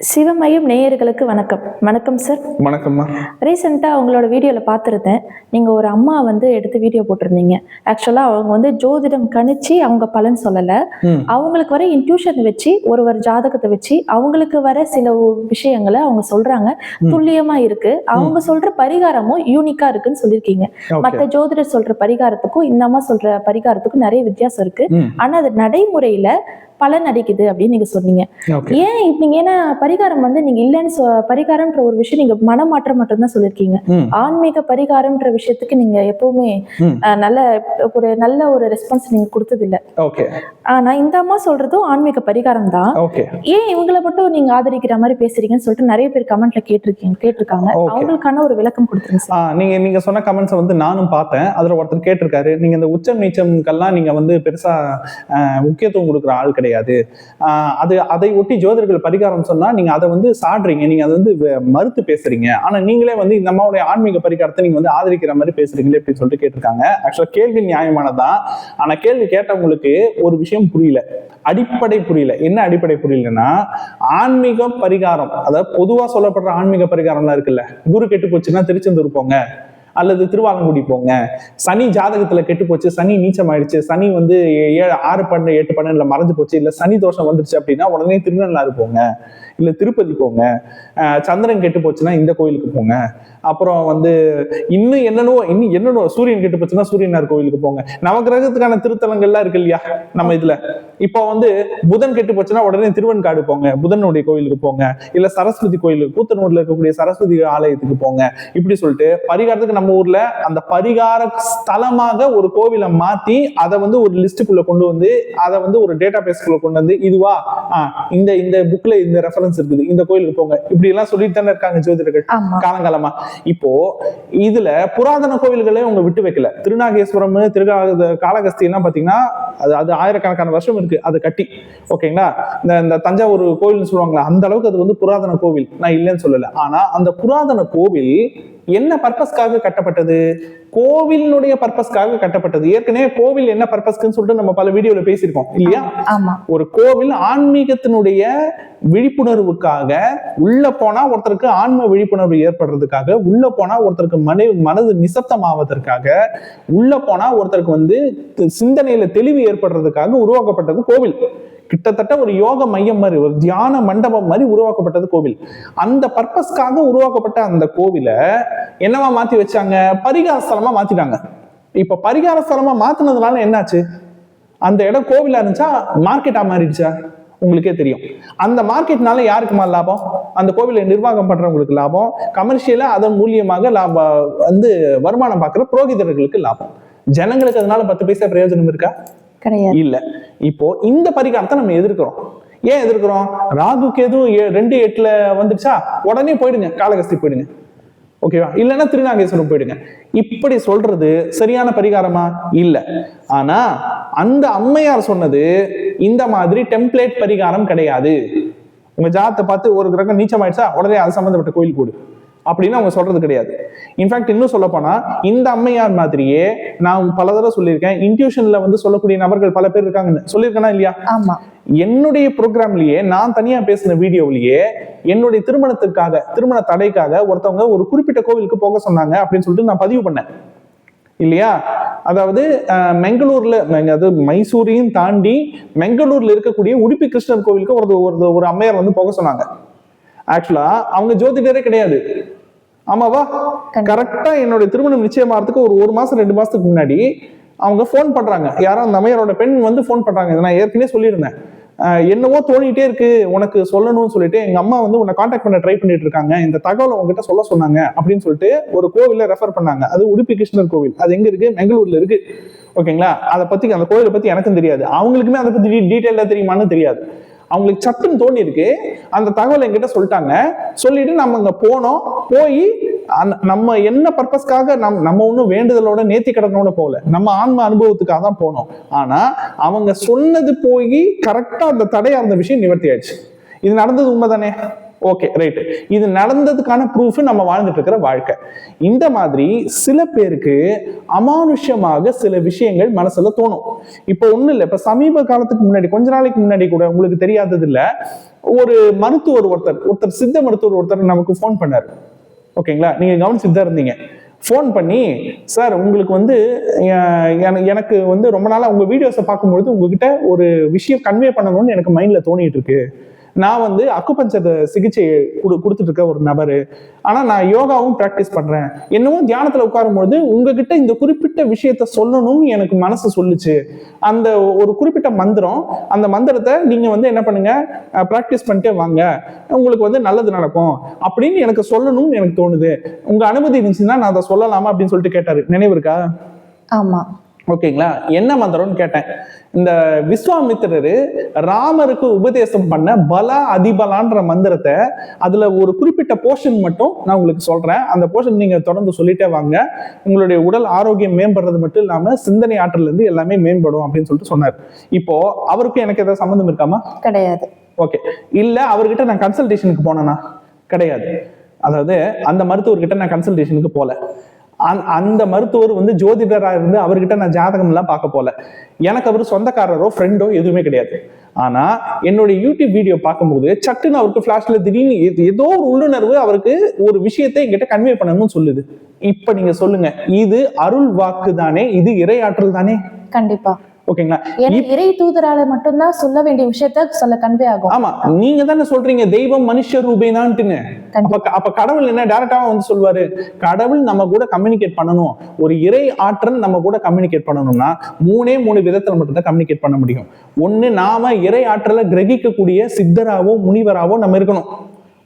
சிவமயம் நேயர்களுக்கு வணக்கம். வணக்கம் சார் வணக்கம்மா. ரீசெண்டாக உங்களோட வீடியோவில் பார்த்துருந்தேன். நீங்கள் ஒரு அம்மா வந்து எடுத்து வீடியோ போட்டிருந்தீங்க. ஆக்சுவலாக அவங்க வந்து ஜோதிடம் கணிச்சு அவங்க பலன் சொல்லலை. அவங்களுக்கு வர இன்ட்யூஷன் வச்சு ஒரு ஒரு ஜாதகத்தை வச்சு அவங்களுக்கு வர சில விஷயங்களை அவங்க சொல்றாங்க. ம். துல்லியமா இருக்கு. அவங்க சொல்ற பரிகாரமும் யூனிக்கா இருக்குன்னு சொல்லியிருக்கீங்க. மற்ற ஜோதிடர் சொல்ற பரிகாரத்துக்கும் இந்த அம்மா சொல்ற பரிகாரத்துக்கும் நிறைய வித்தியாசம் இருக்கு. ம். ஆனா அது நடைமுறையில பலன் அடிக்குது அப்படின்னு நீங்க சொன்னீங்க. ஏன் இப்ப நீங்க ஏன்னா பரிகாரம் வந்து நீங்க இல்லைன்னு பரிகாரம்ன்ற ஒரு விஷயம் நீங்க மனமாற்றம் மட்டும்தான் சொல்லியிருக்கீங்க ம். ஆன்மீக பரிகாரம்ன்ற விஷயத்துக்கு நீங்க எப்பவுமே நல்ல ஒரு நல்ல ஒரு ரெஸ்பான்ஸ் நீங்க கொடுத்தது இல்ல ஆனா இந்த அம்மா சொல்றதும் ஆன்மீக பரிகாரம் தான் ஏன் இவங்களை மட்டும் நீங்க ஆதரிக்கிற மாதிரி பேசுறீங்கன்னு சொல்லிட்டு நிறைய பேர் கமெண்ட்ல கேட்டிருக்கீங்க கேட்டிருக்காங்க. அவங்களுக்கான ஒரு விளக்கம் கொடுத்துருங்க நீங்க நீங்க சொன்ன கமெண்ட்ஸை வந்து நானும் பார்த்தேன். அதுல ஒருத்தர் கேட்டிருக்காரு நீங்க இந்த உச்சம் நீச்சம்க்கெல்லாம் நீங்க வந்து பெருசா முக்கியத்துவம் கொடுக்குற ஆள் கிடையாது. கிடையாது. அது அதை ஒட்டி ஜோதிடர்கள் பரிகாரம் சொன்னா நீங்க அதை வந்து சாடுறீங்க. நீங்க அதை வந்து மறுத்து பேசுறீங்க. ஆனா நீங்களே வந்து இந்த அம்மாவுடைய ஆன்மீக பரிகாரத்தை நீங்க வந்து ஆதரிக்கிற மாதிரி பேசுறீங்களே அப்படின்னு சொல்லிட்டு கேட்டிருக்காங்க. ஆக்சுவலா கேள்வி நியாயமானதான் ஆனா கேள்வி கேட்டவங்களுக்கு ஒரு விஷயம் புரியல. அடிப்படை புரியல. என்ன அடிப்படை புரியலன்னா ஆன்மீக பரிகாரம் அதாவது பொதுவா சொல்லப்படுற ஆன்மீக பரிகாரம்லாம் இருக்குல்ல. குரு கெட்டு போச்சுன்னா திருச்செந்தூர் போங்க. அல்லது திருவாலங்குடி போங்க. சனி ஜாதகத்துல கெட்டு போச்சு சனி நீச்சம் ஆயிடுச்சு சனி வந்து ஏ- ஏழு ஆறு பண்ண எட்டு பன்னெண்டுல மறைஞ்சு போச்சு இல்ல சனி தோஷம் வந்துருச்சு அப்படின்னா உடனே திருநள்ளாறு போங்க. இல்ல திருப்பதி போங்க. சந்திரன் கெட்டு போச்சுன்னா இந்த கோயிலுக்கு போங்க. அப்புறம் வந்து இன்னும் என்னென்னோ இன்னும் என்னென்னோ சூரியன் கெட்டு போச்சுன்னா சூரியனார் கோயிலுக்கு போங்க. நவகிரகத்துக்கான திருத்தலங்கள்லாம் இருக்கு இல்லையா? நம்ம இதுல. இப்போ வந்து புதன் கெட்டு போச்சுன்னா உடனே திருவன்காடு போங்க. புதனுடைய கோயிலுக்கு போங்க. இல்ல சரஸ்வதி கோயிலுக்கு கூத்தனூர்ல இருக்கக்கூடிய சரஸ்வதி ஆலயத்துக்கு போங்க. இப்படி சொல்லிட்டு பரிகாரத்துக்கு நம்ம ஊர்ல அந்த பரிகார ஸ்தலமாக ஒரு கோவிலை மாத்தி அதை வந்து ஒரு லிஸ்டுக்குள்ள கொண்டு வந்து அதை வந்து ஒரு டேட்டா பேஸ்க்குள்ள கொண்டு வந்து இதுவா? இந்த இந்த புக்ல இந்த ரெஃபரன்ஸ் இருக்குது. இந்த கோயிலுக்கு போங்க. இப்படி எல்லாம் சொல்லிட்டு தானே இருக்காங்க ஜோதிடர்கள்? காலங்காலமா. இப்போ இதுல புராதன கோவில்களே உங்க விட்டு வைக்கல. திருநாகேஸ்வரம் திருகா காளகஸ்தி எல்லாம் பாத்தீங்கன்னா அது அது ஆயிரக்கணக்கான வருஷம் இருக்கு. அது கட்டி. ஓகேங்களா இந்த இந்த தஞ்சாவூர் கோவில்னு சொல்லுவாங்களா அந்த அளவுக்கு அது வந்து புராதன கோவில். நான் இல்லைன்னு சொல்லல. ஆனா அந்த புராதன கோவில் என்ன பர்பஸ்க்காக கட்டப்பட்டது? கோவிலினுடைய பர்பஸ்க்காக கட்டப்பட்டது. ஏற்கனவே கோவில் என்ன பர்பஸ்க்குன்னு சொல்லிட்டு நம்ம பல வீடியோல பேசியிருக்கோம் இல்லையா? ஒரு கோவில் ஆன்மீகத்தினுடைய விழிப்புணர்வுக்காக உள்ள போனா ஒருத்தருக்கு ஆன்ம விழிப்புணர்வு ஏற்படுறதுக்காக உள்ள போனா ஒருத்தருக்கு மனை மனது நிசப்தமாவதற்காக உள்ள போனா ஒருத்தருக்கு வந்து சிந்தனையில தெளிவு ஏற்படுறதுக்காக உருவாக்கப்பட்டது கோவில். கிட்டத்தட்ட ஒரு யோக மையம் மாதிரி ஒரு தியான மண்டபம் மாதிரி உருவாக்கப்பட்டது கோவில். அந்த பர்பஸ்க்காக உருவாக்கப்பட்ட அந்த கோவிலை என்னவா மாத்தி வச்சாங்க? பரிகாரஸ்தலமா மாத்திட்டாங்க. இப்ப பரிகாரஸ்தலமா மாத்தினதுனால என்னாச்சு? அந்த இடம் கோவிலா இருந்துச்சா? மார்க்கெட்டா மாறிடுச்சா? உங்களுக்கே தெரியும். அந்த மார்க்கெட்னால யாருக்குமா லாபம்? அந்த கோவிலை நிர்வாகம் பண்றவங்களுக்கு லாபம். கமர்ஷியலா அதன் மூலியமாக லாப வந்து வருமானம் பார்க்குற புரோகிதர்களுக்கு லாபம். ஜனங்களுக்கு அதனால பத்து பைசா பிரயோஜனம் இருக்கா? கிடையாது. இல்ல. இப்போ இந்த பரிகாரத்தை நம்ம எதிர்க்கிறோம். ஏன் எதிர்க்கிறோம்? ராகு எதுவும் ரெண்டு எட்டுல வந்துடுச்சா உடனே போயிடுங்க. காலகஸ்தி போயிடுங்க. ஓகேவா இல்லைன்னா திருநாகேஸ்வரம் போயிடுங்க. இப்படி சொல்றது சரியான பரிகாரமா? இல்ல. ஆனா அந்த அம்மையார் சொன்னது இந்த மாதிரி டெம்ப்ளேட் பரிகாரம் கிடையாது. உங்க ஜாத்தை பார்த்து ஒரு கிரகம் நீச்சம் ஆயிடுச்சா உடனே அது சம்பந்தப்பட்ட கோயில் கூடு அப்படின்னு அவங்க சொல்றது கிடையாது. இன்ஃபேக்ட் இன்னும் சொல்ல போனா இந்த அம்மையார் மாதிரியே நான் பல தடவை சொல்லியிருக்கேன். இன்ட்யூஷன்ல வந்து சொல்லக்கூடிய நபர்கள் பல பேர் இருக்காங்கன்னு. சொல்லியிருக்கேனா இல்லையா? ஆமா. என்னுடைய ப்ரோக்ராம்லயே நான் தனியா பேசின வீடியோவிலேயே என்னுடைய திருமணத்துக்காக திருமண தடைக்காக ஒருத்தவங்க ஒரு குறிப்பிட்ட கோவிலுக்கு போக சொன்னாங்க அப்படின்னு சொல்லிட்டு நான் பதிவு பண்ணேன். இல்லையா? அதாவது மெங்களூர்ல மெங்க- அது மைசூரையும் தாண்டி மெங்களூர்ல இருக்கக்கூடிய உடுப்பி கிருஷ்ணர் கோவிலுக்கு ஒரு ஒரு ஒரு அம்மையார் வந்து போக சொன்னாங்க. ஆக்சுவலா அவங்க ஜோதிடரே கிடையாது. ஆமாவா கரெக்டா என்னுடைய திருமணம் நிச்சயமாறதுக்கு ஒரு ஒரு மாசம் ரெண்டு மாசத்துக்கு முன்னாடி அவங்க ஃபோன் பண்றாங்க. யாரோ அந்த அம்மையாரோட பெண் வந்து ஃபோன் பண்றாங்க. இதை நான் ஏற்கனவே சொல்லியிருந்தேன். என்னவோ தோணிட்டே இருக்கு. உனக்கு சொல்லணும்னு சொல்லிட்டு எங்க அம்மா வந்து உன்னை காண்டாக்ட் பண்ண ட்ரை பண்ணிட்டு இருக்காங்க. இந்த தகவலை உங்ககிட்ட சொல்ல சொன்னாங்க அப்படின்னு சொல்லிட்டு ஒரு கோவில்ல ரெஃபர் பண்ணாங்க. அது உடுப்பி கிருஷ்ணர் கோவில். அது எங்க இருக்கு? பெங்களூர்ல இருக்கு. ஓகேங்களா அதை பத்தி அந்த கோவிலை பத்தி எனக்கும் தெரியாது. அவங்களுக்குமே அதை பத்தி டீட்டெயிலா தெரியுமான்னு தெரியாது. அவங்களுக்கு சட்டுன்னு தோணி இருக்கு அந்த தகவல் என்கிட்ட சொல்லிட்டாங்க. சொல்லிட்டு நம்ம அங்க போனோம். போய் நம்ம என்ன பர்பஸ்க்காக நம் நம்ம ஒன்றும் வேண்டுதலோட நேர்த்தி கடனோட போகல. நம்ம ஆன்ம அனுபவத்துக்காக தான் போனோம். ஆனா அவங்க சொன்னது போய் கரெக்டா அந்த தடையா அந்த விஷயம் நிவர்த்தி ஆயிடுச்சு இது நடந்தது உண்மைதானே? ஓகே ரைட் இது நடந்ததுக்கான ப்ரூஃப் நம்ம வாழ்ந்துட்டு இருக்கிற வாழ்க்கை. இந்த மாதிரி சில பேருக்கு அமானுஷ்யமாக சில விஷயங்கள் மனசுல தோணும். இப்போ ஒன்றும் இல்லை இப்போ சமீப காலத்துக்கு முன்னாடி கொஞ்ச நாளைக்கு முன்னாடி கூட உங்களுக்கு தெரியாதது இல்லை ஒரு மருத்துவர் ஒருத்தர் ஒருத்தர் சித்த மருத்துவர் ஒருத்தர் நமக்கு ஃபோன் பண்ணாரு. ஓகேங்களா நீங்க கவனிச்சுட்டு தான் இருந்தீங்க. ஃபோன் பண்ணி சார் உங்களுக்கு வந்து எனக்கு வந்து ரொம்ப நாளாக உங்கள் வீடியோஸை பார்க்கும்பொழுது உங்ககிட்ட ஒரு விஷயம் கன்வே பண்ணணும்னு எனக்கு மைண்டில் தோணிட்டு இருக்கு நான் வந்து அக்குபஞ்சர் சிகிச்சை கொடு கொடுத்துட்டு இருக்க ஒரு நபரு. ஆனா நான் யோகாவும் ப்ராக்டிஸ் பண்றேன். என்னமோ தியானத்துல உட்காரும்பொழுது உங்ககிட்ட இந்த குறிப்பிட்ட விஷயத்த சொல்லணும்னு எனக்கு மனசு சொல்லுச்சு. அந்த ஒரு குறிப்பிட்ட மந்திரம் அந்த மந்திரத்தை நீங்க வந்து என்ன பண்ணுங்க ப்ராக்டிஸ் பண்ணிட்டே வாங்க. உங்களுக்கு வந்து நல்லது நடக்கும். அப்படின்னு எனக்கு சொல்லணும்னு எனக்கு தோணுது. உங்க அனுமதி இருந்துச்சுன்னா நான் அதை சொல்லலாமா அப்படின்னு சொல்லிட்டு கேட்டாரு. நினைவு இருக்கா? ஆமா. ஓகேங்களா? என்ன மந்திரம்னு கேட்டேன். இந்த விஸ்வாமித்திரரு ராமருக்கு உபதேசம் பண்ண பல அதிபலான்ற மந்திரத்தை அதுல ஒரு குறிப்பிட்ட போர்ஷன் மட்டும் நான் உங்களுக்கு சொல்றேன். அந்த போர்ஷன் நீங்க தொடர்ந்து சொல்லிட்டே வாங்க. உங்களுடைய உடல் ஆரோக்கியம் மேம்படுறது மட்டும் இல்லாம சிந்தனை ஆற்றல் இருந்து எல்லாமே மேம்படும் அப்படின்னு சொல்லிட்டு சொன்னார். இப்போ அவருக்கும் எனக்கு ஏதாவது சம்மந்தம் இருக்காமா? கிடையாது. ஓகே. இல்ல அவர்கிட்ட நான் கன்சல்டேஷனுக்கு போனேனா? கிடையாது. அதாவது அந்த மருத்துவர்கிட்ட நான் கன்சல்டேஷனுக்கு போல. அந்த- அந்த மருத்துவர் வந்து ஜோதிடராக இருந்து அவர்கிட்ட நான் ஜாதகம் எல்லாம் பார்க்க போல. எனக்கு அவர் சொந்தக்காரரோ ஃப்ரெண்டோ எதுவுமே கிடையாது. ஆனா என்னுடைய யூடியூப் வீடியோ பார்க்கும்போது சட்டுன்னு அவருக்கு ஃபிளாஷ்ல திடீர்னு ஏதோ ஒரு உள்ளுணர்வு அவருக்கு ஒரு விஷயத்தை எங்கிட்ட கன்வே பண்ணணும்னு சொல்லுது. இப்ப நீங்க சொல்லுங்க இது அருள் வாக்கு தானே இது இறையாற்றல் தானே? கண்டிப்பா. ஓகேங்களா? இறை தூதரால மட்டும்தான் சொல்ல வேண்டிய விஷயத்த சொல்ல கன்வே ஆகும். ஆமா நீங்க தானே சொல்றீங்க தெய்வம் மனுஷ ரூபேனான்ட்டுன்னு. அப்ப அப்ப கடவுள் என்ன டைரக்டா வந்து சொல்வாரு? கடவுள் நம்ம கூட கம்யூனிகேட் பண்ணணும். ஒரு இறை ஆற்றல் நம்ம கூட கம்யூனிகேட் பண்ணணும்னா மூணே மூணு விதத்துல மட்டும் தான் கம்யூனிகேட் பண்ண முடியும். ஒண்ணு நாம இறை ஆற்றலை கிரகிக்கக்கூடிய சித்தராவோ முனிவராவோ நம்ம இருக்கணும்.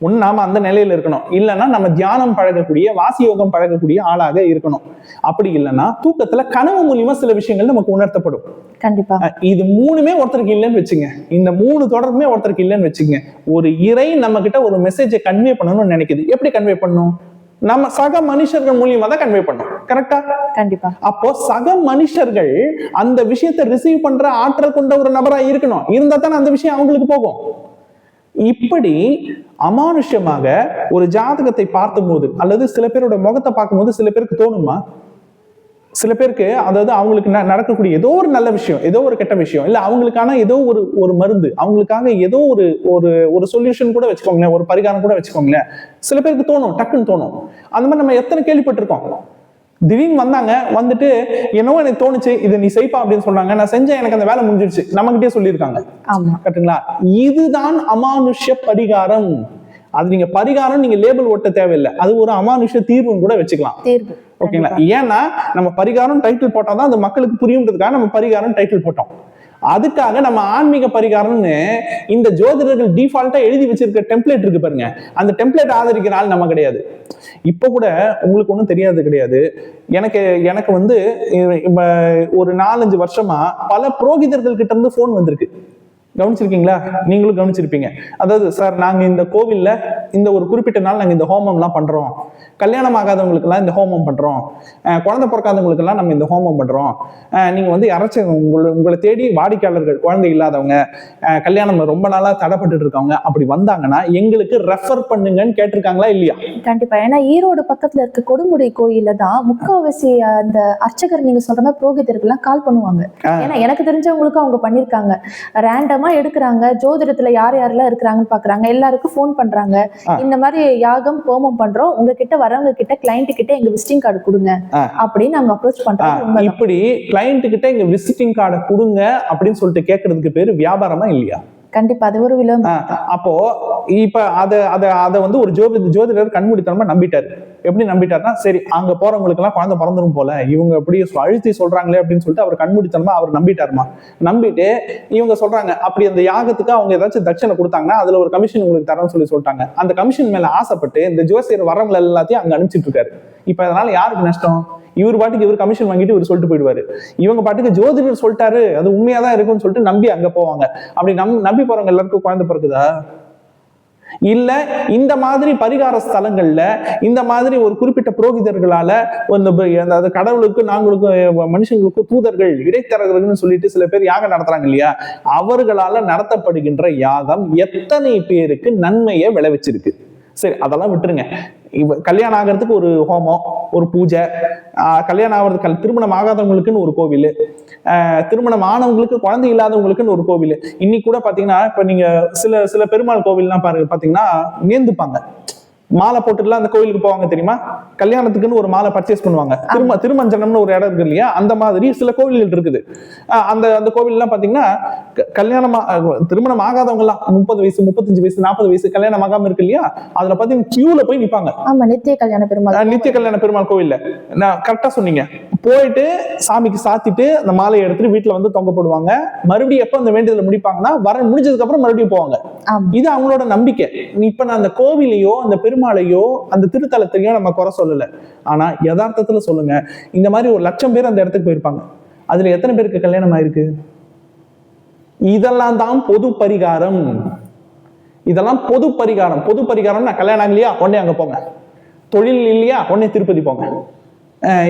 ஒண்ணு நாம அந்த நிலையில இருக்கணும். இல்லைன்னா நம்ம தியானம் பழகக்கூடிய வாசி யோகம் பழகக்கூடிய ஆளாக இருக்கணும். அப்படி இல்லைன்னா தூக்கத்துல கனவு மூலியமா சில விஷயங்கள் நமக்கு உணர்த்தப்படும். கண்டிப்பா. இது மூணுமே ஒருத்தருக்கு இல்லைன்னு வச்சுங்க. இந்த மூணு தொடர்புமே ஒருத்தருக்கு இல்லைன்னு வச்சுங்க. ஒரு இறை நம்ம கிட்ட ஒரு மெசேஜை கன்வே பண்ணணும்னு நினைக்குது. எப்படி கன்வே பண்ணும்? நம்ம சக மனுஷர்கள் மூலியமா தான் கன்வே பண்ணும். கரெக்டா கண்டிப்பா. அப்போ சக மனுஷர்கள் அந்த விஷயத்தை ரிசீவ் பண்ற ஆற்றல் கொண்ட ஒரு நபரா இருக்கணும். இருந்தா தானே அந்த விஷயம் அவங்களுக்கு போகும். இப்படி அமானுஷ்யமாக ஒரு ஜாதகத்தை பார்த்தபோது அல்லது சில பேரோட முகத்தை பார்க்கும்போது சில பேருக்கு தோணுமா? சில பேருக்கு அதாவது அவங்களுக்கு ந- நடக்கக்கூடிய ஏதோ ஒரு நல்ல விஷயம் ஏதோ ஒரு கெட்ட விஷயம் இல்ல அவங்களுக்கான ஏதோ ஒரு ஒரு மருந்து அவங்களுக்காக ஏதோ ஒரு ஒரு ஒரு சொல்யூஷன் கூட வச்சுக்கோங்களேன் ஒரு பரிகாரம் கூட வச்சுக்கோங்களேன். சில பேருக்கு தோணும் டக்குன்னு தோணும். அந்த மாதிரி நம்ம எத்தனை கேள்விப்பட்டிருக்கோம்? திடீர்னு வந்தாங்க வந்துட்டு என்னவோ எனக்கு தோணுச்சு இதை நீ செய்ப்பா அப்படின்னு சொன்னாங்க நான் செஞ்சேன் எனக்கு அந்த வேலை முடிஞ்சிருச்சு. நம்மகிட்டே சொல்லியிருக்காங்க. ஆமா. கரெக்ட்டுங்களா? இதுதான் அமானுஷ்ய பரிகாரம். அது நீங்க பரிகாரம் நீங்க லேபிள் ஒட்ட தேவையில்லை. அது ஒரு அமானுஷ்ய தீர்வுன்னு கூட வச்சுக்கலாம். ஓகேங்களா? ஏன்னா நம்ம பரிகாரம் டைட்டில் போட்டாதான் அது மக்களுக்கு புரியுன்றதுக்காக நம்ம பரிகாரம் டைட்டில் போட்டோம். அதுக்காக நம்ம ஆன்மீக பரிகாரம்னு இந்த ஜோதிடர்கள் டிஃபால்ட்டா எழுதி வச்சிருக்க டெம்ப்ளேட் இருக்கு பாருங்க. அந்த டெம்ப்ளேட் ஆதரிக்கிற ஆள் நம்ம கிடையாது. இப்போ கூட உங்களுக்கு ஒன்றும் தெரியாது கிடையாது. எனக்கு எனக்கு வந்து ஒரு நாலஞ்சு வருஷமா பல புரோகிதர்கள் கிட்ட இருந்து ஃபோன் வந்திருக்கு. கவனிச்சிருக்கீங்களா? நீங்களும் கவனிச்சிருப்பீங்க. அதாவது சார் நாங்க இந்த கோவில்ல இந்த ஒரு குறிப்பிட்ட நாள் நாங்க இந்த ஹோமம்லாம் பண்றோம். கல்யாணம் ஆகாதவங்களுக்கெல்லாம் இந்த ஹோமம் பண்றோம். அஹ் குழந்தை பிறக்காதவங்களுக்கெல்லாம் நம்ம இந்த ஹோமம் பண்றோம். அஹ் நீங்க வந்து யாராச்சும் உங்களை உங்களை தேடி வாடிக்கையாளர்கள் குழந்தை இல்லாதவங்க கல்யாணம் ரொம்ப நாளா தடைப்பட்டு இருக்கவங்க அப்படி வந்தாங்கன்னா எங்களுக்கு ரெஃபர் பண்ணுங்கன்னு கேட்டிருக்காங்களா இல்லையா? கண்டிப்பா. ஏன்னா ஈரோடு பக்கத்துல இருக்க கொடுமுடி கோயில்ல தான் முக்காவாசி அந்த அர்ச்சகர் நீங்க சொல்ற மாதிரி புரோகிதர்கள் எல்லாம் கால் பண்ணுவாங்க. ஏன்னா எனக்கு தெரிஞ்சவங்களுக்கும் அவங்க பண்ணிருக்காங்க. ரேண்டமா எடுக்கிறாங்க. ஜோதிடத்துல யார் யாரெல்லாம் இருக்கிறாங்கன்னு பாக்குறாங்க. எல்லாருக்கும் ஃபோன் பண்றாங்க. இந்த மாதிரி யாகம் ஹோமம் பண்றோம். உங்ககிட்ட வரவங்க கிட்ட கிளைண்ட் கிட்ட எங்க விசிட்டிங் கார்டு கொடுங்க. அப்படின்னு நாங்க அப்ரோச் பண்றோம். இப்படி கிளைண்ட் கிட்ட எங்க விசிட்டிங் கார்டை கொடுங்க அப்படின்னு சொல்லிட்டு கேட்கறதுக்கு பேரு வியாபாரமா இல்லையா? கண்டிப்பா அது ஒரு விளம்பரம் அப்போ இப்ப அத அத அத வந்து ஒரு ஜோதி ஜோதிடர் கண்மூடித்தனமா நம்பிட்டாரு. எப்படி நம்பிட்டாருன்னா சரி அங்க போறவங்களுக்கு எல்லாம் குழந்தை பிறந்துரும் போல இவங்க எப்படி அழுத்தி சொல்றாங்களே அப்படின்னு சொல்லிட்டு அவர் கண்மூடித்தனமா அவர் நம்பிட்டாருமா. நம்பிட்டு இவங்க சொல்றாங்க அப்படி அந்த யாகத்துக்கு அவங்க ஏதாச்சும் தட்சணை கொடுத்தாங்கன்னா அதுல ஒரு கமிஷன் உங்களுக்கு தரேன்னு சொல்லி சொல்லிட்டாங்க. அந்த கமிஷன் மேல ஆசைப்பட்டு இந்த ஜோசியர் வரவங்களை எல்லாத்தையும் அங்க அனுப்பிச்சிட்டு இருக்காரு. இப்ப அதனால யாருக்கு நஷ்டம்? இவர் பாட்டுக்கு இவர் கமிஷன் வாங்கிட்டு இவர் சொல்லிட்டு போயிடுவாரு. இவங்க பாட்டுக்கு ஜோதிடர் சொல்லிட்டாரு அது உண்மையா தான் இருக்கும்னு சொல்லிட்டு நம்பி அங்க போவாங்க. அப்படி நம் நம்பி போறவங்க எல்லாருக்கும் குழந்தை பிறகுதா இல்ல இந்த மாதிரி பரிகார ஸ்தலங்கள்ல இந்த மாதிரி ஒரு குறிப்பிட்ட புரோகிதர்களால அந்த கடவுளுக்கு நாங்களுக்கும் மனுஷங்களுக்கும் தூதர்கள் இடைத்தரகர்கள்னு சொல்லிட்டு சில பேர் யாகம் நடத்துறாங்க இல்லையா? அவர்களால நடத்தப்படுகின்ற யாகம் எத்தனை பேருக்கு நன்மையை விளைவிச்சிருக்கு? சரி அதெல்லாம் விட்டுருங்க. இவ கல்யாணம் ஆகிறதுக்கு ஒரு ஹோமம் ஒரு பூஜை கல்யாணம் ஆகிறது கல் திருமணம் ஆகாதவங்களுக்குன்னு ஒரு கோவில் திருமணம் ஆனவங்களுக்கு குழந்தை இல்லாதவங்களுக்குன்னு ஒரு கோவில். இன்னைக்கு கூட பாத்தீங்கன்னா இப்ப நீங்க சில சில பெருமாள் கோவில்லாம் பாருங்க பாத்தீங்கன்னா நேர்ந்துப்பாங்க. மாலை போட்டுட்டுலாம் அந்த கோயிலுக்கு போவாங்க தெரியுமா? கல்யாணத்துக்குன்னு ஒரு மாலை பர்ச்சேஸ் பண்ணுவாங்க. திரும திருமஞ்சனம்னு ஒரு இடம் இருக்கு இல்லையா? அந்த மாதிரி சில கோவில்கள் இருக்குது. அந்த அந்த கோவில்லாம் பாத்தீங்கன்னா க- கல்யாணம் திருமணம் ஆகாதவங்க எல்லாம் முப்பது வயசு முப்பத்தஞ்சு வயசு நாற்பது வயசு கல்யாணம் ஆகாம இருக்கு இல்லையா? அதுல பாத்தீங்கன்னா கியூல போய் நிப்பாங்க. ஆமா நித்திய கல்யாண பெருமாள் நித்திய கல்யாண பெருமாள் கோவில்ல. நான் கரெக்டா சொன்னீங்க. போயிட்டு சாமிக்கு சாத்திட்டு அந்த மாலையை எடுத்துட்டு வீட்டுல வந்து தொங்க போடுவாங்க. மறுபடியும் எப்ப அந்த வேண்டுதலை முடிப்பாங்கன்னா வர முடிஞ்சதுக்கு அப்புறம் மறுபடியும் போவாங்க. இது அவங்களோட நம்பிக்கை. இப்ப நான் அந்த கோவிலையோ அந்த பெருமாளையோ அந்த திருத்தலத்தையோ நம்ம குறை சொல்லல. ஆனா யதார்த்தத்துல சொல்லுங்க. இந்த மாதிரி ஒரு லட்சம் பேர் அந்த இடத்துக்கு போயிருப்பாங்க. அதுல எத்தனை பேருக்கு கல்யாணம் ஆயிருக்கு? இதெல்லாம் தான் பொது பரிகாரம். இதெல்லாம் பொது பரிகாரம். பொது பரிகாரம் நான் கல்யாணம் ஆகலையா? உடனே அங்க போங்க. தொழில் இல்லையா? உடனே திருப்பதி போங்க.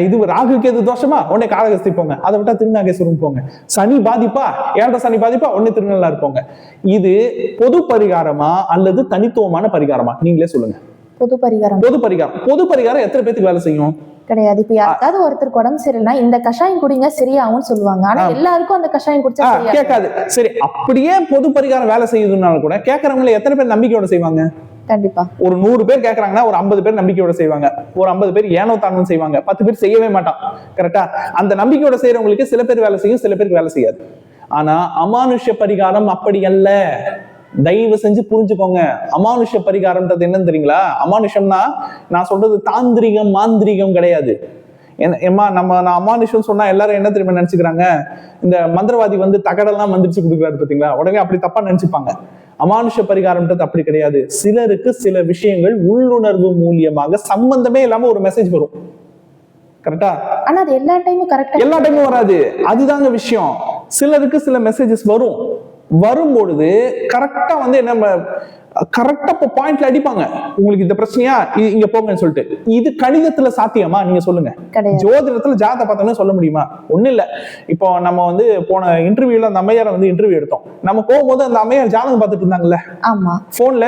இது ராகுக்கு எது தோஷமா? உடனே காளகஸ்தி போங்க. அதை விட்டா திருநாகேஸ்வரம் போங்க. சனி பாதிப்பா? ஏழரை சனி பாதிப்பா? உடனே திருநள்ளாறு போங்க. இது பொது பரிகாரமா அல்லது தனித்துவமான பரிகாரமா? நீங்களே சொல்லுங்க. பொது பரிகாரம். பொது பரிகாரம். பொது பரிகாரம் எத்தனை பேத்துக்கு வேலை செய்யும்? கிடையாது. இப்ப யாருக்காவது ஒருத்தருக்கு உடம்பு சரியில்லைன்னா இந்த கஷாயம் குடிங்க சரியாகும்னு சொல்லுவாங்க. ஆனா. எல்லாருக்கும் அந்த கஷாயம் குடிச்சா கேட்காது. சரி அப்படியே பொது பரிகாரம் வேலை செய்யுதுனால கூட கேட்கறவங்கள எத்தனை பேர் நம்பிக்கையோட செய்வாங்க? கண்டிப்பா. ஒரு நூறு பேர் கேட்கறாங்கன்னா ஒரு ஐம்பது பேர் நம்பிக்கையோட செய்வாங்க. ஒரு ஐம்பது பேர் ஏனோ தானோ செய்வாங்க. பத்து பேர் செய்யவே மாட்டான். கரெக்டா அந்த நம்பிக்கையோட செய்யறவங்களுக்கு சில பேர் வேலை செய்யும் சில பேருக்கு வேலை செய்யாது. ஆனா அமானுஷ்ய பரிகாரம் அப்படி அல்ல. தயவு செஞ்சு புரிஞ்சுக்கோங்க. அமானுஷ்ய பரிகாரம்ன்றது என்னன்னு தெரியுங்களா? அமானுஷம்னா நான் சொல்றது தாந்திரிகம் மாந்திரிகம் கிடையாது. ஏம்மா நம்ம நான் அமானுஷம் சொன்னா எல்லாரும் என்ன தெரியுமா நினைச்சுக்கிறாங்க? இந்த மந்திரவாதி வந்து தகடெல்லாம் மந்திரிச்சு கொடுக்குறாரு பாத்தீங்களா? உடனே அப்படி தப்பா நினைச்சுப்பாங்க. அமானுஷ பரிகாரம்ன்றது அப்படி கிடையாது. சிலருக்கு சில விஷயங்கள் உள்ளுணர்வு மூலியமாக சம்பந்தமே இல்லாம ஒரு மெசேஜ் வரும். கரெக்டா ஆனா அது எல்லா டைமும் கரெக்டா எல்லா டைமும் வராது. அதுதாங்க விஷயம். சிலருக்கு சில மெசேஜஸ் வரும். வரும்பொழுது கரெக்டா வந்து என்ன கரெக்டா இப்போ பாயிண்ட்ல அடிப்பாங்க. உங்களுக்கு இந்த பிரச்சனையா? இங்க போங்கன்னு சொல்லிட்டு. இது கணிதத்துல சாத்தியமா? நீங்க சொல்லுங்க. ஜோதிடத்துல ஜாதகத்தை பார்த்தோன்னே சொல்ல முடியுமா? ஒண்ணும் இல்ல. இப்போ நம்ம வந்து போன இன்டர்வியூல அந்த அம்மையாரை வந்து இன்டர்வியூ எடுத்தோம். நம்ம போகும்போது அந்த அம்மையார் ஜாதகம் பார்த்துட்டு இருந்தாங்கல்ல? ஆமா. போன்ல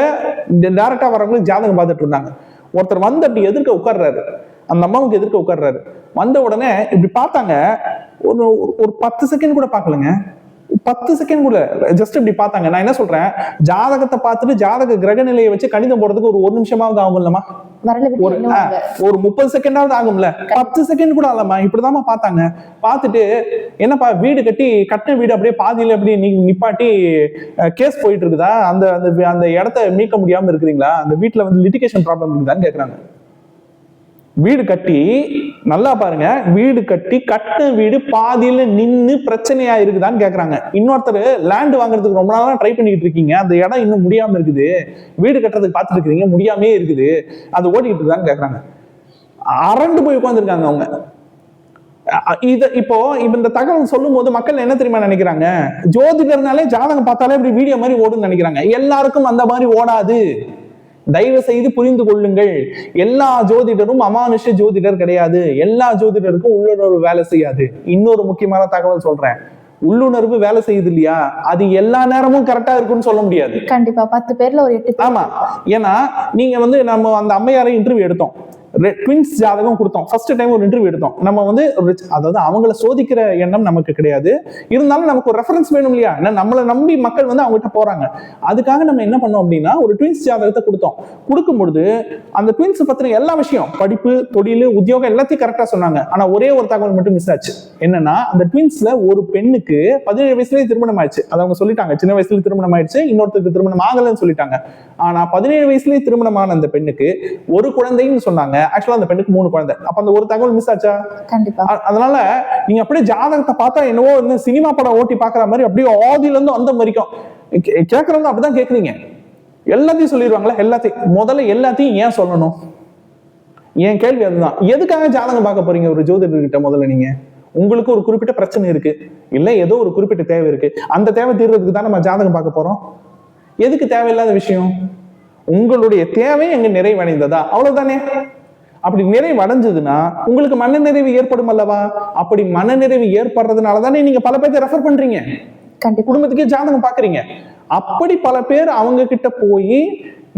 டேரக்டா வரவங்களுக்கு ஜாதகம் பார்த்துட்டு இருந்தாங்க. ஒருத்தர் வந்து அப்படி எதிர்க்க உட்கார்றாரு. அந்த அம்மாவுக்கு எதிர்க்க உட்கார்றாரு. வந்த உடனே இப்படி பார்த்தாங்க. ஒரு ஒரு பத்து செகண்ட் கூட பார்க்கலங்க. பத்து செகண்ட் கூட ஜஸ்ட் இப்படி பார்த்தாங்க. நான் என்ன சொல்றேன்? ஜாதகத்தை பார்த்துட்டு ஜாதக கிரக நிலையை வச்சு கணிதம் போடுறதுக்கு ஒரு ஒரு நிமிஷமாவது ஆகும் இல்லமா ஒரு ஒரு முப்பது செகண்டாவது ஆகும்ல. பத்து செகண்ட் கூட ஆகலாமா இப்படிதாம்மா பார்த்தாங்க. பார்த்துட்டு என்னப்பா வீடு கட்டி கட்டின வீடு அப்படியே பாதியில அப்படியே நீ நிப்பாட்டி கேஸ் போயிட்டு இருக்குதா? அந்த அந்த அந்த இடத்த மீட்க முடியாம இருக்கிறீங்களா? அந்த வீட்டுல வந்து லிட்டிகேஷன் ப்ராப்ளம் இருக்குதான்னு கேக்குறாங்க. வீடு கட்டி நல்லா பாருங்க வீடு கட்டி கட்டின வீடு பாதியில நின்று பிரச்சனையா இருக்குதான்னு கேக்குறாங்க. இன்னொருத்தர் லேண்ட் வாங்குறதுக்கு ரொம்ப நாளா ட்ரை பண்ணிட்டு இருக்கீங்க. அந்த இடம் இன்னும் முடியாம இருக்குது. வீடு கட்டுறதுக்கு பார்த்துட்டு இருக்கீங்க முடியாமே இருக்குது. அது ஓடிக்கிட்டு இருக்குதான்னு கேக்குறாங்க. அரண்டு போய் உட்காந்துருக்காங்க அவங்க. இத இப்போ இப்ப இந்த தகவல் சொல்லும் போது மக்கள் என்ன தெரியுமா நினைக்கிறாங்க? ஜோதிடர்னாலே ஜாதகம் பார்த்தாலே இப்படி வீடியோ மாதிரி ஓடுன்னு நினைக்கிறாங்க. எல்லாருக்கும் அந்த மாதிரி ஓடாது. தயவு செய்து புரிந்து கொள்ளுங்கள். எல்லா ஜோதிடரும் அமானுஷ ஜோதிடர் கிடையாது. எல்லா ஜோதிடருக்கும் உள்ளுணர்வு வேலை செய்யாது. இன்னொரு முக்கியமான தகவல் சொல்றேன். உள்ளுணர்வு வேலை செய்யுது இல்லையா அது எல்லா நேரமும் கரெக்டா இருக்குன்னு சொல்ல முடியாது. கண்டிப்பா. பத்து பேர்ல ஒரு எட்டு ஆமா. ஏன்னா நீங்க வந்து நம்ம அந்த அம்மையாரை இன்டர்வியூ எடுத்தோம். ட்வின்ஸ் ஜாதகம் கொடுத்தோம். ஃபர்ஸ்ட் டைம் ஒரு இன்டர்வியூ எடுத்தோம். நம்ம வந்து அதாவது அவங்கள சோதிக்கிற எண்ணம் நமக்கு கிடையாது. இருந்தாலும் நமக்கு ஒரு ரெஃபரன்ஸ் வேணும் இல்லையா? ஏன்னா நம்மளை நம்பி மக்கள் வந்து அவங்ககிட்ட போறாங்க. அதுக்காக நம்ம என்ன பண்ணோம் அப்படின்னா ஒரு ட்வின்ஸ் ஜாதகத்தை கொடுத்தோம். கொடுக்கும் பொழுது அந்த ட்வின்ஸ் பத்தின எல்லா விஷயம் படிப்பு தொழில் உத்தியோகம் எல்லாத்தையும் கரெக்டா சொன்னாங்க. ஆனா ஒரே ஒரு தகவல் மட்டும் மிஸ் ஆச்சு. என்னன்னா அந்த ட்வின்ஸ்ல ஒரு பெண்ணுக்கு பதினேழு வயசுலேயே திருமணம் ஆயிடுச்சு. அது அவங்க சொல்லிட்டாங்க. சின்ன வயசுல திருமணம் ஆயிடுச்சு. இன்னொருத்தருக்கு திருமணம் ஆகலன்னு சொல்லிட்டாங்க. ஆனா பதினேழு வயசுலேயே திருமணமான அந்த பெண்ணுக்கு ஒரு குழந்தைன்னு சொன்னாங்க. ஆக்சுவலா அந்த பெண்ணுக்கு மூணு குழந்தை. அப்ப அந்த ஒரு தகவல் மிஸ் ஆச்சா? கண்டிப்பா. அதனால நீங்க அப்படியே ஜாதகத்தை பார்த்தா என்னவோ இன்னும் சினிமா படம் ஓட்டி பாக்குற மாதிரி அப்படியே ஆதியில இருந்து அந்த வரைக்கும். கே- கேக்குறவங்க அப்படிதான் கேக்குறீங்க. எல்லாத்தையும் சொல்லிடுவாங்களா எல்லாத்தையும். முதல்ல எல்லாத்தையும் ஏன் சொல்லணும்? என் கேள்வி அதுதான். எதுக்காக ஜாதகம் பார்க்க போறீங்க ஒரு ஜோதிடர்கிட்ட முதல்ல நீங்க? உங்களுக்கு ஒரு குறிப்பிட்ட பிரச்சனை இருக்கு. இல்ல ஏதோ ஒரு குறிப்பிட்ட தேவை இருக்கு. அந்த தேவை தீர்றதுக்கு தான் நம்ம ஜாதகம் பார்க்க போறோம். எதுக்கு தேவையில்லாத விஷயம்? உங்களுடைய தேவை எங்க நிறைவடைந்ததா? அவ்வளவுதானே? அப்படி நிறைவடைஞ்சதுன்னா உங்களுக்கு மனநிறைவு ஏற்படும் அல்லவா? அப்படி மனநிறைவு ஏற்படுறதுனால தானே நீங்க பல பேர்த்த ரெஃபர் பண்றீங்க. குடும்பத்துக்கே ஜாதகம் பாக்குறீங்க. அப்படி பல பேர் அவங்க கிட்ட போய்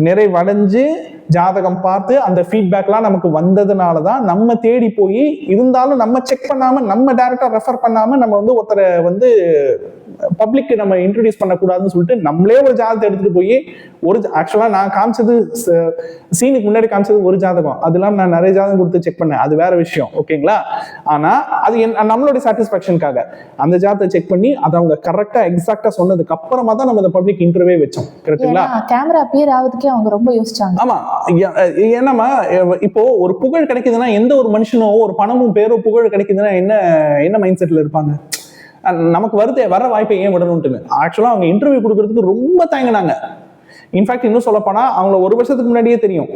நிறைவடைஞ்சு ஜாதகம் பார்த்து அந்த ஃபீட்பேக்லாம் நமக்கு வந்ததுனால தான் நம்ம தேடி போய் இருந்தாலும் நம்ம செக் பண்ணாம நம்ம டைரக்டா ரெஃபர் பண்ணாம நம்ம வந்து ஒருத்தரை வந்து பப்ளிக் நம்ம இன்ட்ரடியூஸ் பண்ணக்கூடாதுன்னு சொல்லிட்டு நம்மளே ஒரு ஜாதகத்தை எடுத்துட்டு போய் ஒரு ஆக்சுவலா நான் காமிச்சது சீனுக்கு முன்னாடி காமிச்சது ஒரு ஜாதகம். அதெல்லாம் நான் நிறைய ஜாதகம் கொடுத்து செக் பண்ணேன். அது வேற விஷயம். ஓகேங்களா ஆனா அது என் நம்மளுடைய சாட்டிஸ்பாக்சனுக்காக அந்த ஜாதகத்தை செக் பண்ணி அதை அவங்க கரெக்டா எக்ஸாக்டா சொன்னதுக்கு அப்புறமா தான் நம்ம அந்த பப்ளிக் இன்டர்வியூ வச்சோம். கரெக்ட்டுங்களா கேமரா அப்பியர் ஆகுதுக்கே அவங்க ரொம்ப யோசிச்சாங்க. ஆமா. ஏ- ஏன்னாமா எ- இப்போ ஒரு புகழ் கிடைக்குதுன்னா எந்த ஒரு மனுஷனோ ஒரு பணமும் பேரோ புகழ் கிடைக்குதுன்னா என்ன என்ன மைண்ட் செட்ல இருப்பாங்க? நமக்கு வருது வர வாய்ப்பை ஏன் விடணும்ட்டுன்னு. ஆக்சுவலாக அவங்க இன்டர்வியூ கொடுக்கறதுக்கு ரொம்ப தயங்கினாங்க. இன்ஃபேக்ட் இன்னும் சொல்லப்போனால் அவங்கள ஒரு வருஷத்துக்கு முன்னாடியே தெரியும்.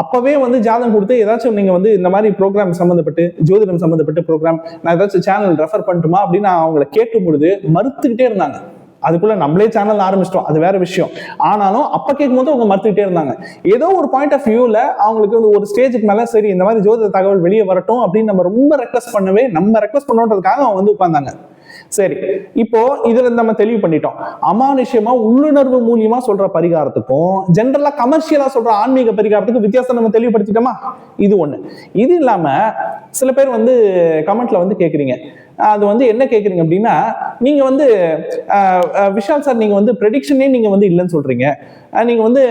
அப்பவே வந்து ஜாதகம் கொடுத்து ஏதாச்சும் நீங்கள் வந்து இந்த மாதிரி ப்ரோக்ராம் சம்மந்தப்பட்டு ஜோதிடம் சம்மந்தப்பட்ட ப்ரோக்ராம் நான் ஏதாச்சும் சேனல் ரெஃபர் பண்ணட்டுமா அப்படின்னு நான் அவங்கள கேட்கும் பொழுது மறுத்துக்கிட்டே இருந்தாங்க. அதுக்குள்ள நம்மளே சேனல் ஆரம்பிச்சிட்டோம். அது வேற விஷயம். ஆனாலும் அப்ப கேட்கும்போது அவங்க மறுத்துக்கிட்டே இருந்தாங்க. ஏதோ ஒரு பாயிண்ட் ஆஃப் வியூல அவங்களுக்கு வந்து ஒரு ஸ்டேஜுக்கு மேல சரி இந்த மாதிரி ஜோதிட தகவல் வெளியே வரட்டும் அப்படின்னு நம்ம ரொம்ப ரெக்வஸ்ட் பண்ணவே நம்ம ரெக்வஸ்ட் பண்ணோன்றதுக்காக அவங்க வந்து உட்காந்தாங்க சரி இப்போ இதுல நம்ம தெளிவு பண்ணிட்டோம். அமானுஷ்யமா உள்ளுணர்வு மூலியமா சொல்ற பரிகாரத்துக்கும் ஜென்ரலா கமர்ஷியலா சொல்ற ஆன்மீக பரிகாரத்துக்கும் வித்தியாசம் நம்ம தெளிவுபடுத்திட்டோமா? இது ஒண்ணு. இது இல்லாம சில பேர் வந்து கமெண்ட்ல வந்து கேக்குறீங்க. அது வந்து என்ன கேட்குறீங்க அப்படின்னா நீங்கள் வந்து விஷால் சார் நீங்கள் வந்து ப்ரெடிக்ஷனே நீங்கள் வந்து இல்லைன்னு சொல்கிறீங்க நீங்கள் வந்து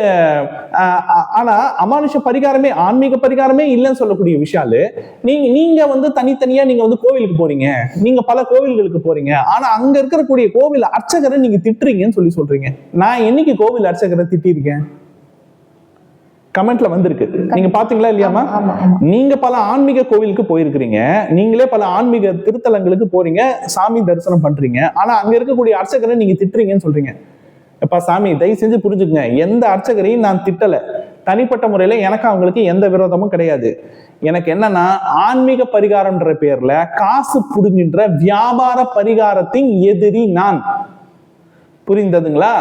ஆனால் அமானுஷ பரிகாரமே ஆன்மீக பரிகாரமே இல்லைன்னு சொல்லக்கூடிய விஷாலு நீங்கள் நீங்கள் வந்து தனித்தனியாக நீங்கள் வந்து கோவிலுக்கு போகிறீங்க நீங்கள் பல கோவில்களுக்கு போகிறீங்க ஆனால் அங்கே இருக்கக்கூடிய கோவில் அர்ச்சகரை நீங்கள் திட்டுறீங்கன்னு சொல்லி சொல்கிறீங்க நான் என்னைக்கு கோவில் அர்ச்சகரை திட்டிருக்கேன் கமெண்ட்ல வந்திருக்கு. நீங்க பாத்தீங்களா இல்லையாமா நீங்க பல ஆன்மீக கோவிலுக்கு போயிருக்கிறீங்க. நீங்களே பல ஆன்மீக திருத்தலங்களுக்கு போறீங்க சாமி தரிசனம் பண்றீங்க. ஆனா அங்க இருக்கக்கூடிய அர்ச்சகரை நீங்க திட்டுறீங்கன்னு சொல்றீங்க. எப்பா சாமி தயவு செஞ்சு புரிஞ்சுக்கங்க. எந்த அர்ச்சகரையும் நான் திட்டல. தனிப்பட்ட முறையில எனக்கு அவங்களுக்கு எந்த விரோதமும் கிடையாது. எனக்கு என்னன்னா ஆன்மீக பரிகாரம்ன்ற பேர்ல காசு புடுங்கின்ற வியாபார பரிகாரத்தின் எதிரி நான். புரிந்ததுங்களா?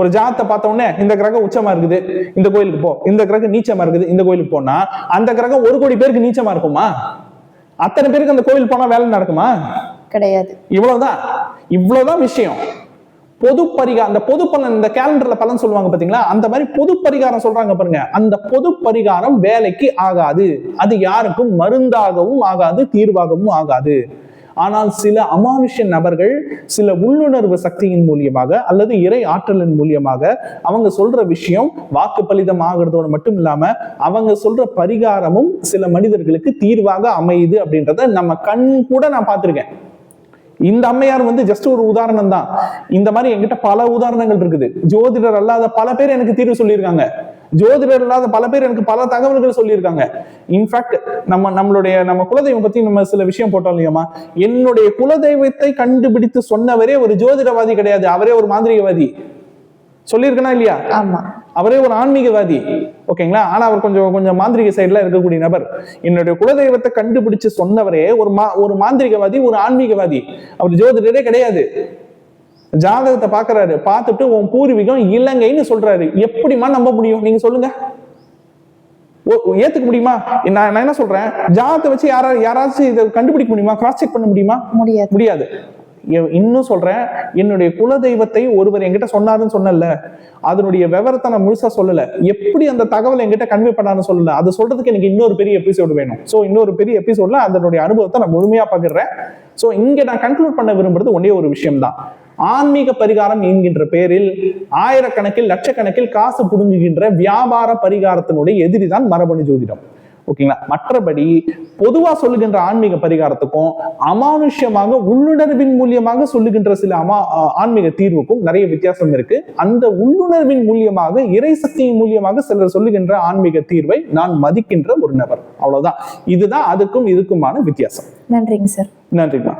ஒரு பார்த்த உடனே இந்த கிரகம் உச்சமா இருக்குது இந்த கோயிலுக்கு போ. இந்த கிரகம் நீச்சமா இருக்குது இந்த கோயிலுக்கு போனா அந்த கிரகம் ஒரு கோடி பேருக்கு நீச்சமா இருக்குமா? அத்தனை பேருக்கு அந்த கோயில் போனா வேலை நடக்குமா? கிடையாது. இவ்வளவுதான். இவ்வளவுதான் விஷயம். பொது பரிகாரம் அந்த பொது பலன் இந்த கேலண்டர்ல பலன் சொல்லுவாங்க பாத்தீங்களா? அந்த மாதிரி பொது பரிகாரம் சொல்றாங்க பாருங்க. அந்த பொது பரிகாரம் வேலைக்கு ஆகாது. அது யாருக்கும் மருந்தாகவும் ஆகாது தீர்வாகவும் ஆகாது. ஆனால் சில அமானுஷ நபர்கள் சில உள்ளுணர்வு சக்தியின் மூலியமாக அல்லது இறை ஆற்றலின் மூலியமாக அவங்க சொல்ற விஷயம் வாக்கு பலிதம் ஆகிறதோடு மட்டும் இல்லாம அவங்க சொல்ற பரிகாரமும் சில மனிதர்களுக்கு தீர்வாக அமையுது அப்படின்றத நம்ம கண் கூட நான் பார்த்திருக்கேன். இந்த அம்மையார் வந்து ஜஸ்ட் ஒரு உதாரணம் தான் இந்த மாதிரி என்கிட்ட பல உதாரணங்கள் இருக்குது. ஜோதிடர் அல்லாத பல பேர் எனக்கு தீர்வு சொல்லியிருக்காங்க. ஜோதிடர் இல்லாத பல பேர் எனக்கு பல தகவல்கள் சொல்லியிருக்காங்க. இன்ஃபேக்ட் நம்ம நம்மளுடைய நம்ம குலதெய்வம் பத்தி நம்ம சில விஷயம் போட்டோம் இல்லையாமா என்னுடைய குலதெய்வத்தை கண்டுபிடித்து சொன்னவரே ஒரு ஜோதிடவாதி கிடையாது. அவரே ஒரு மாந்திரிகவாதி. சொல்லியிருக்கனா இல்லையா? ஆமா. அவரே ஒரு ஆன்மீகவாதி. ஓகேங்களா? ஆனா அவர் கொஞ்சம் கொஞ்சம் மாந்திரிக சைடுல இருக்கக்கூடிய நபர். என்னுடைய குலதெய்வத்தை கண்டுபிடிச்சு சொன்னவரே ஒரு மா ஒரு மாந்திரிகவாதி ஒரு ஆன்மீகவாதி. அவர் ஜோதிடரே கிடையாது. ஜாதகத்தை பாக்குறாரு பார்த்துட்டு உன் பூர்வீகம் இலங்கைன்னு சொல்றாரு. எப்படிம்மா நம்ப முடியும்? நீங்க சொல்லுங்க. ஏத்துக்க முடியுமா? நான் நான் என்ன சொல்றேன்? ஜாதகத்தை வச்சு யாரா யாராச்சும் இதை கண்டுபிடிக்க முடியுமா? கிராஸ் செக் பண்ண முடியுமா? முடியாது. முடியாது. இன்னும் சொல்றேன் என்னுடைய குலதெய்வத்தை ஒருவர் என்கிட்ட சொன்னாருன்னு சொன்னல அதனுடைய விவரத்தை நான் முழுசா சொல்லல. எப்படி அந்த தகவல் என்கிட்ட கன்வே பண்ணாருன்னு சொல்லல. அது சொல்றதுக்கு எனக்கு இன்னொரு பெரிய எபிசோடு வேணும். சோ இன்னொரு பெரிய எபிசோட்ல அதனுடைய அனுபவத்தை நான் முழுமையா பகிர்றேன். சோ இங்க நான் கன்க்ளூட் பண்ண விரும்புறது ஒரே ஒரு விஷயம் தான் ஆன்மீக பரிகாரம் என்கின்ற பெயரில் ஆயிரக்கணக்கில் லட்சக்கணக்கில் காசு புடுங்குகின்ற வியாபார பரிகாரத்தினுடைய எதிரி தான் மரபணு ஜோதிடம். ஓகேங்களா? மற்றபடி பொதுவா சொல்லுகின்ற ஆன்மீக பரிகாரத்துக்கும் அமானுஷ்யமாக உள்ளுணர்வின் மூலியமாக சொல்லுகின்ற சில அமா ஆன்மீக தீர்வுக்கும் நிறைய வித்தியாசம் இருக்கு. அந்த உள்ளுணர்வின் மூலியமாக இறை சக்தியின் மூலியமாக சிலர் சொல்லுகின்ற ஆன்மீக தீர்வை நான் மதிக்கின்ற ஒரு நபர். அவ்வளவுதான். இதுதான் அதுக்கும் இதுக்குமான வித்தியாசம். நன்றிங்க சார். நன்றிமா